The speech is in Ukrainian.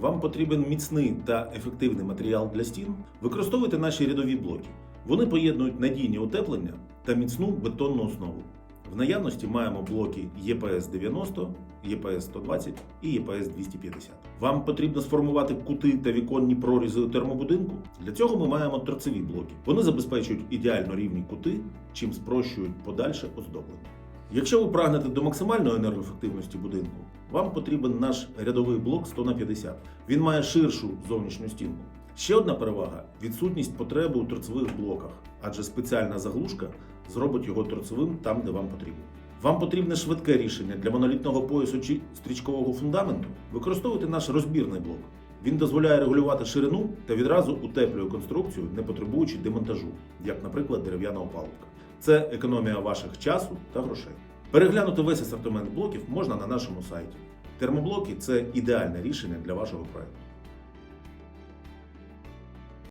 Вам потрібен міцний та ефективний матеріал для стін. Використовуйте наші рядові блоки. Вони поєднують надійні утеплення та міцну бетонну основу. В наявності маємо блоки ЄПС 90, ЄПС 120 і ЄПС 250. Вам потрібно сформувати кути та віконні прорізи у термобудинку. Для цього ми маємо торцеві блоки. Вони забезпечують ідеально рівні кути, чим спрощують подальше оздоблення. Якщо ви прагнете до максимальної енергоефективності будинку, вам потрібен наш рядовий блок 100 на 50. Він має ширшу зовнішню стінку. Ще одна перевага відсутність потреби у торцевих блоках, адже спеціальна заглушка зробить його торцевим там, де вам потрібно. Вам потрібне швидке рішення для монолітного поясу чи стрічкового фундаменту. Використовуйте наш розбірний блок. Він дозволяє регулювати ширину та відразу утеплює конструкцію, не потребуючи демонтажу, як, наприклад, дерев'яна опалубка. Це економія ваших часу та грошей. Переглянути весь асортимент блоків можна на нашому сайті. Термоблоки це ідеальне рішення для вашого проекту.